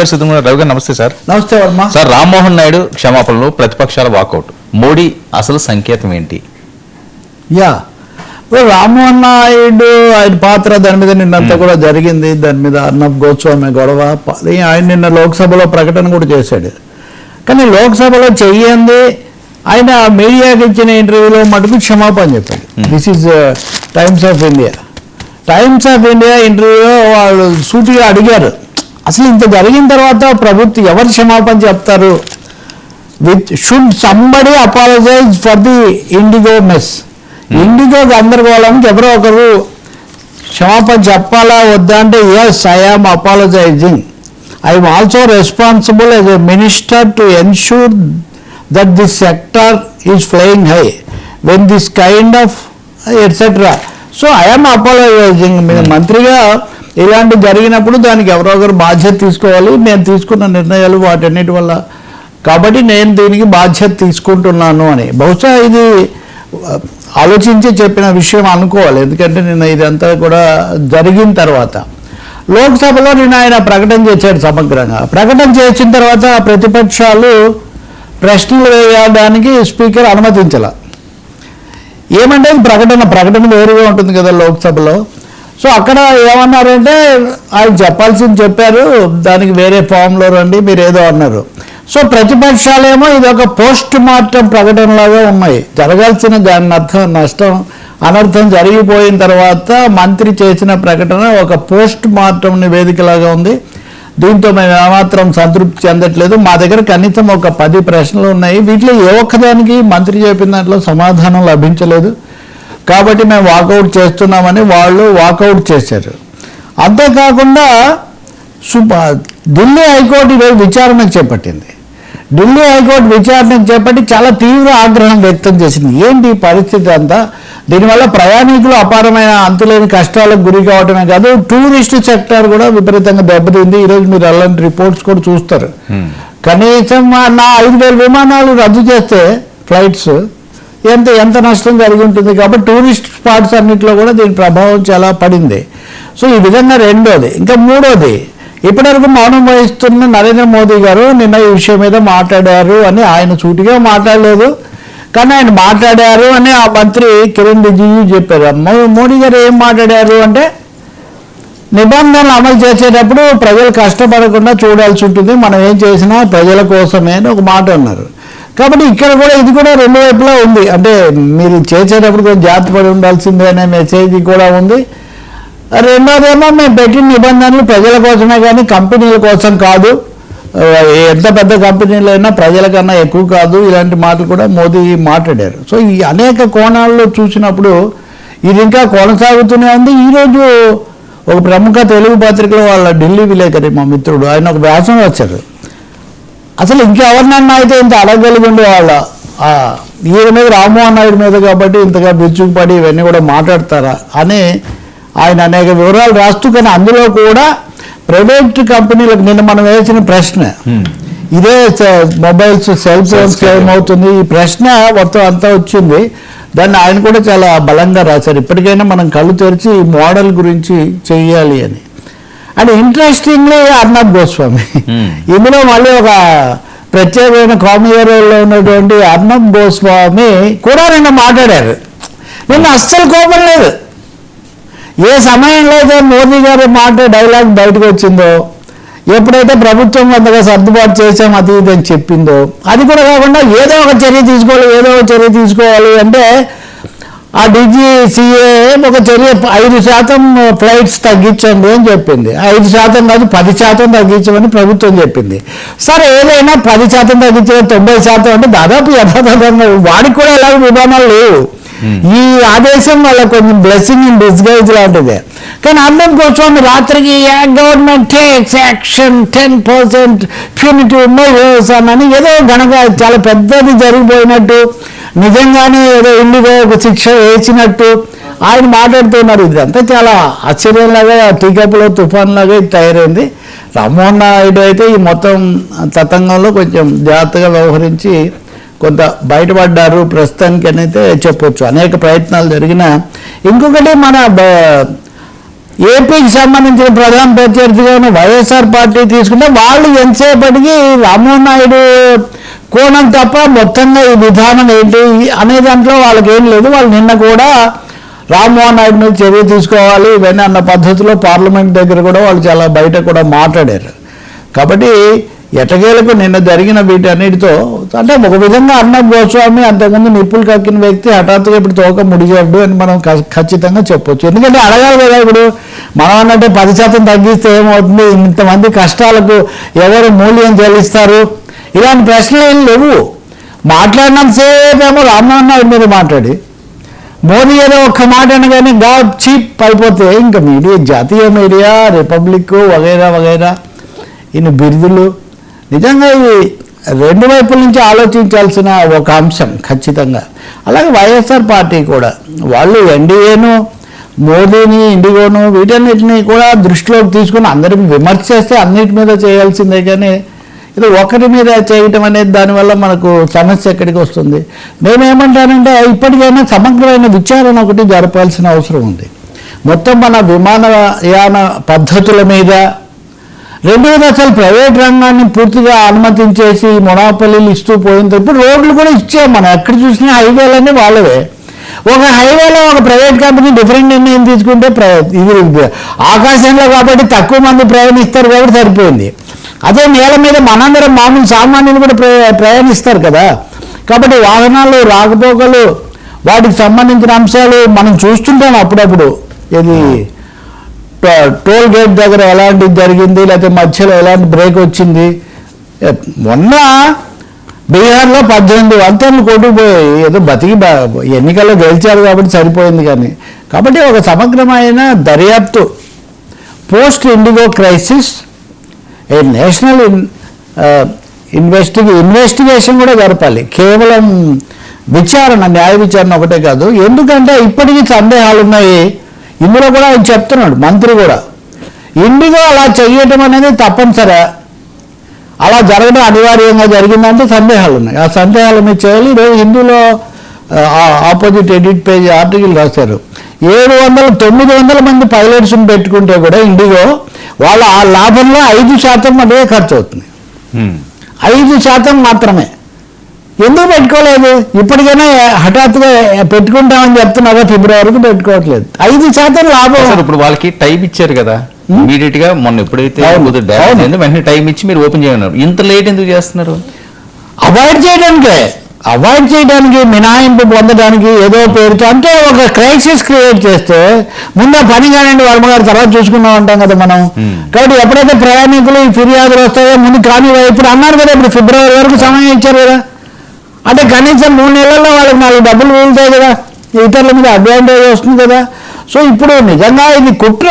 గారు సిద్ధంగా రవి గారు నమస్తే సార్. నమస్తే వర్మ. సార్ రామ్మోహన్ నాయుడు క్షమాపణలు ప్రతిపక్షాల వాకౌట్. మోడీ అసలు సంకేతం ఏంటి? యా. ఇప్పుడు రామ్మోహన్ నాయుడు ఆయన పాత్ర దాని మీద నిన్నంతా కూడా జరిగింది. దాని మీద అర్నబ్ గోస్వామి గొడవ. ఆయన నిన్న లోక్సభలో ప్రకటన కూడా చేశాడు. కానీ లోక్సభలో చెయ్యంది ఆయన మీడియాకి ఇచ్చిన ఇంటర్వ్యూలో మటుకు క్షమాపణ చెప్పాడు. This is Times of India Times of India ఇంటర్వ్యూలో వాళ్ళు సూటిగా అడిగారు. అసలు ఇంత జరిగిన తర్వాత ప్రభుత్వం ఎవరు క్షమాపణ చెప్తారు? With should somebody apologise for the IndiGo mess IndiGo గందరగోళంకి ఎవరో ఒకరు క్షమాపణ చెప్పాలా వద్దా అంటే yes I am apologising I'm also responsible as a minister to ensure that this sector is flying high when this kind of etcetera so I'm apologising మంత్రిగా ఇలాంటి జరిగినప్పుడు దానికి ఎవరో ఒకరు బాధ్యత తీసుకోవాలి. నేను తీసుకున్న నిర్ణయాలు వాటన్నిటి వల్ల. కాబట్టి నేను దీనికి బాధ్యత తీసుకుంటున్నాను అని. బహుశా ఇది ఆలోచించి చెప్పిన విషయం అనుకోవాలి. ఎందుకంటే నిన్న ఇదంతా కూడా జరిగిన తర్వాత. లోక్సభలో నిన్న ఆయన ప్రకటన చేశాడు సమగ్రంగా. ప్రకటన చేసిన తర్వాత ప్రతిపక్షాలు ప్రశ్నలు వేయడానికి స్పీకర్ అనుమతించాల. ఏమంటే ప్రకటన ప్రకటన వేరుగా ఉంటుంది కదా లోక్సభలో. సో అక్కడ ఏమన్నారంటే ఆయన చెప్పాల్సింది చెప్పారు దానికి వేరే ఫామ్లో రండి మీరు ఏదో అన్నారు. సో ప్రతిపక్షాలేమో ఇది ఒక పోస్ట్ మార్టం ప్రకటనలాగా ఉన్నాయి. జరగాల్సిన దాని అర్థం నష్టం అనర్థం జరిగిపోయిన తర్వాత మంత్రి చేసిన ప్రకటన ఒక పోస్ట్ మార్టం నివేదికలాగా ఉంది. దీంతో మేము ఏమాత్రం సంతృప్తి చెందట్లేదు. మా దగ్గర కనీసం ఒక పది ప్రశ్నలు ఉన్నాయి. వీటిలో ఏ ఒక్కదానికి మంత్రి చెప్పిన దాంట్లో సమాధానం లభించలేదు. కాబట్టి మేము వాకౌట్ చేస్తున్నామని వాళ్ళు వాకౌట్ చేశారు. అంతేకాకుండా సుప ఢిల్లీ హైకోర్టు ఈరోజు విచారణకు చేపట్టింది. ఢిల్లీ హైకోర్టు విచారణకు చేపట్టి చాలా తీవ్ర ఆగ్రహం వ్యక్తం చేసింది. ఏంటి పరిస్థితి అంతా? దీనివల్ల ప్రయాణికులు అపారమైన అంతులేని కష్టాలకు గురి కావటమే కాదు టూరిస్ట్ సెక్టర్ కూడా విపరీతంగా దెబ్బతింది. ఈరోజు మీరు అలాంటి రిపోర్ట్స్ కూడా చూస్తారు. కనీసం నా ఐదు వేల విమానాలు రద్దు చేస్తే ఫ్లైట్స్ ఎంత ఎంత నష్టం జరిగి ఉంటుంది కాబట్టి టూరిస్ట్ స్పాట్స్ అన్నింటిలో కూడా దీని ప్రభావం చాలా పడింది. సో ఈ విధంగా రెండోది ఇంకా మూడోది ఇప్పటివరకు మౌనం వహిస్తున్న నరేంద్ర మోదీ గారు నిన్న ఈ విషయం మీద మాట్లాడారు అని ఆయన సూటిగా మాట్లాడలేదు. కానీ ఆయన మాట్లాడారు అని ఆ మంత్రి కిరణ్ రిజిజు చెప్పారు. మోడీ గారు ఏం మాట్లాడారు అంటే నిబంధనలు అమలు చేసేటప్పుడు ప్రజలు కష్టపడకుండా చూడాల్సి ఉంటుంది. మనం ఏం చేసినా ప్రజల కోసమే అని ఒక మాట అన్నారు. కాబట్టి ఇక్కడ కూడా ఇది కూడా రెండు వైపులా ఉంది. అంటే మీరు చేసేటప్పుడు కొంచెం జాగ్రత్త పడి ఉండాల్సిందే అనే మెసేజ్ కూడా ఉంది. రెండోదేమో మేము పెట్టిన నిబంధనలు ప్రజల కోసమే కానీ కంపెనీల కోసం కాదు. ఎంత పెద్ద కంపెనీలు అయినా ప్రజల కన్నా ఎక్కువ కాదు. ఇలాంటి మాటలు కూడా మోదీ మాట్లాడారు. సో ఈ అనేక కోణాల్లో చూసినప్పుడు ఇది ఇంకా కొనసాగుతూనే ఉంది. ఈరోజు ఒక ప్రముఖ తెలుగు పత్రికలో వాళ్ళ ఢిల్లీ విలేకరి మా మిత్రుడు ఆయన ఒక వ్యాసం వచ్చారు అసలు ఇంకెవరినన్నా అయితే ఇంత అడగలిగి ఉండేవాళ్ళ? ఈయన మీద రామ్మోహన్ నాయుడు మీద కాబట్టి ఇంతగా బిచ్చుకుపడి ఇవన్నీ కూడా మాట్లాడతారా? అని ఆయన అనేక వివరాలు రాస్తూ కానీ అందులో కూడా ప్రైవేట్ కంపెనీలకు నిన్న మనం వేసిన ప్రశ్న. ఇదే మొబైల్స్ సెల్ ఫోన్స్ ఏమవుతుంది? ఈ ప్రశ్న మొత్తం అంతా వచ్చింది. దాన్ని ఆయన కూడా చాలా బలంగా రాశారు. ఇప్పటికైనా మనం కళ్ళు తెరిచి ఈ మోడల్ గురించి చెయ్యాలి అని. And interestingly Arnab Goswami. ఇందులో మళ్ళీ ఒక ప్రత్యేకమైన కామియర్లో ఉన్నటువంటి అర్నబ్ గోస్వామి కూడా నిన్న మాట్లాడారు. నిన్న అస్సలు కోపం లేదు. ఏ సమయంలో అయితే మోదీ గారి మాట డైలాగ్ బయటకు వచ్చిందో ఎప్పుడైతే ప్రభుత్వం అంతగా సర్దుబాటు చేసాం అది ఇది అని చెప్పిందో అది కూడా కాకుండా ఏదో ఒక చర్య తీసుకోవాలి ఏదో ఒక చర్య తీసుకోవాలి అంటే ఆ డీజీసీఏ ఒక చర్య ఐదు శాతం ఫ్లైట్స్ తగ్గించండి అని చెప్పింది. ఐదు శాతం కాదు పది శాతం తగ్గించమని ప్రభుత్వం చెప్పింది. సరే ఏదైనా పది శాతం తగ్గించిన తొంభై శాతం అంటే దాదాపు యథాతథంగా వాడికి కూడా ఎలాగ విధానాలు లేవు. ఈ ఆదేశం వాళ్ళ కొంచెం బ్లెస్సింగ్ ఇన్ డిస్గైజ్ లాంటిదే. కానీ అన్నం గోస్వామి రాత్రికి government takes action ten percent punitive measures అని ఏదో గనక చాలా పెద్దది జరిగిపోయినట్టు నిజంగానే ఏదో ఇండిగో ఒక శిక్ష వేసినట్టు ఆయన మాట్లాడుతున్నారు. ఇదంతా చాలా ఆశ్చర్యంలాగా టీకప్లో తుఫాన్ లాగా ఇది తయారైంది. రామ్మోహన్ నాయుడు అయితే ఈ మొత్తం తతంగంలో కొంచెం జాగ్రత్తగా వ్యవహరించి కొంత బయటపడ్డారు. ప్రస్తుతానికి అయితే చెప్పొచ్చు. అనేక ప్రయత్నాలు జరిగినా ఇంకొకటి మన బ- ఏపీకి సంబంధించిన ప్రధాన ప్రత్యర్థిగా వైఎస్ఆర్ పార్టీ తీసుకుంటే వాళ్ళు ఎంతసేపటికి రామ్మోహన్ నాయుడు కోణం తప్ప మొత్తంగా ఈ విధానం ఏంటి అనే దాంట్లో వాళ్ళకి ఏం లేదు. వాళ్ళు నిన్న కూడా రామ్మోహన్ నాయుడు మీద చర్య తీసుకోవాలి ఇవన్నీ అన్న పద్ధతిలో పార్లమెంట్ దగ్గర కూడా వాళ్ళు చాలా బయట కూడా మాట్లాడారు. కాబట్టి ఎటకేలకు నిన్న జరిగిన వీటన్నిటితో అంటే ఒక విధంగా అర్ణబ్ గోస్వామి అంతకుముందు నిప్పులు కక్కిన వ్యక్తి హఠాత్తుగా ఇప్పుడు తోక ముడిగాడు అని మనం ఖచ్చితంగా చెప్పొచ్చు. ఎందుకంటే అడగాలి కదా ఇప్పుడు మనం అన్నట్టే పది శాతం తగ్గిస్తే ఏమవుతుంది? ఇంతమంది కష్టాలకు ఎవరు మూల్యం చెల్లిస్తారు? ఇలాంటి ప్రశ్నలు ఏం లేవు. మాట్లాడినంతసేపు ఏమో రామ్మోహన్ మీద మాట్లాడి మోదీ ఏదో ఒక్క మాట అనగానే గా చీప్ అయిపోతే ఇంకా మీడియా జాతీయ మీడియా రిపబ్లిక్ వగైరా వగైరా ఇన్ని బిరుదులు నిజంగా ఇది రెండు వైపుల నుంచి ఆలోచించాల్సిన ఒక అంశం ఖచ్చితంగా. అలాగే వైఎస్ఆర్ పార్టీ కూడా. వాళ్ళు ఎన్డీఏను మోదీని ఇండిగోను వీటన్నిటిని కూడా దృష్టిలోకి తీసుకుని అందరిని విమర్శ చేస్తే అన్నిటి మీద చేయాల్సిందే కానీ ఇది ఒకరి మీద చేయటం అనేది దానివల్ల మనకు సమస్య ఎక్కడికి వస్తుంది? నేనేమంటానంటే ఇప్పటికైనా సమగ్రమైన విచారణ ఒకటి జరపాల్సిన అవసరం ఉంది. మొత్తం మన విమానయాన పద్ధతుల మీద రెండవది అసలు ప్రైవేట్ రంగాన్ని పూర్తిగా అనుమతించేసి మొనాపల్లీలు ఇస్తూ పోయిన ఇప్పుడు రోడ్లు కూడా ఇచ్చాం మనం ఎక్కడ చూసినా హైవేలన్నీ వాళ్ళవే. ఒక హైవేలో ఒక ప్రైవేట్ కంపెనీ డిఫరెంట్ నిర్ణయం తీసుకుంటే ఇది ఆకాశంలో కాబట్టి తక్కువ మంది ప్రయాణిస్తారు కాబట్టి సరిపోయింది. అదే నేల మీద మనందరం మామూలు సామాన్యులు కూడా ప్రయాణిస్తారు కదా. కాబట్టి వాహనాలు రాకపోకలు వాటికి సంబంధించిన అంశాలు మనం చూస్తుంటాం అప్పుడప్పుడు. ఇది టోల్ గేట్ దగ్గర ఎలాంటిది జరిగింది? లేకపోతే మధ్యలో ఎలాంటి బ్రేక్ వచ్చింది? మొన్న బీహార్లో పద్దెనిమిది వంతెనలు కొట్టుకుపోయాయి. ఏదో బతికి ఎన్నికల్లో గెలిచారు కాబట్టి సరిపోయింది కానీ. కాబట్టి ఒక సమగ్రమైన దర్యాప్తు. Post IndiGo crisis a national in investigate investigation కూడా జరపాలి. కేవలం విచారణ న్యాయ విచారణ ఒకటే కాదు. ఎందుకంటే ఇప్పటికీ సందేహాలు ఉన్నాయి ఇందులో కూడా ఆయన చెప్తున్నాడు మంత్రి కూడా. ఇండిగో అలా చెయ్యటం అనేది తప్పనిసరి. అలా జరగడం అనివార్యంగా జరిగిందంటే సందేహాలు ఉన్నాయి. ఆ సందేహాలు మీరు చేయాలి. ఈరోజు హిందూలో ఆపోజిట్ ఎడిట్ పేజ్ ఆర్టికల్ రాశారు. ఏడు వందల తొమ్మిది వందల మంది పైలట్స్ని పెట్టుకుంటే కూడా ఇండిగో వాళ్ళ ఆ లాభంలో ఐదు శాతం మటుకే ఖర్చు అవుతుంది. ఐదు శాతం మాత్రమే. ఎందుకు పెట్టుకోలేదు? ఇప్పటికైనా హఠాత్తుగా పెట్టుకుంటామని చెప్తున్నారా ఫిబ్రవరికి పెట్టుకోవట్లేదు. ఐదు శాతం లాభం. ఇప్పుడు వాళ్ళకి టైం ఇచ్చారు కదా. ఇమీడియట్గా మొన్న ఎప్పుడైతే వెంటనే టైం ఇచ్చి మీరు ఓపెన్ చేయమన్నారు. ఇంత లేట్ ఎందుకు చేస్తున్నారు? అవాయిడ్ చేయడానికే. అవాయిడ్ చేయడానికి మినహాయింపు పొందడానికి ఏదో పేరుతో అంటే ఒక క్రైసిస్ క్రియేట్ చేస్తే ముందు ఆ పని కానివ్వండి వర్మ గారు తర్వాత చూసుకుందాం అంటాం కదా మనం. కాబట్టి ఎప్పుడైతే ప్రయాణికులు ఈ ఫిర్యాదులు వస్తాయో ముందు కానీ ఇప్పుడు అన్నారు కదా ఇప్పుడు ఫిబ్రవరి వరకు సమయం ఇచ్చారు కదా. అంటే కనీసం మూడు నెలల్లో వాళ్ళకి నాలుగు డబ్బులు మిగులుతాయి కదా. ఇతరుల మీద అడ్వాంటేజ్ వస్తుంది కదా. సో ఇప్పుడు నిజంగా ఇది కుట్ర.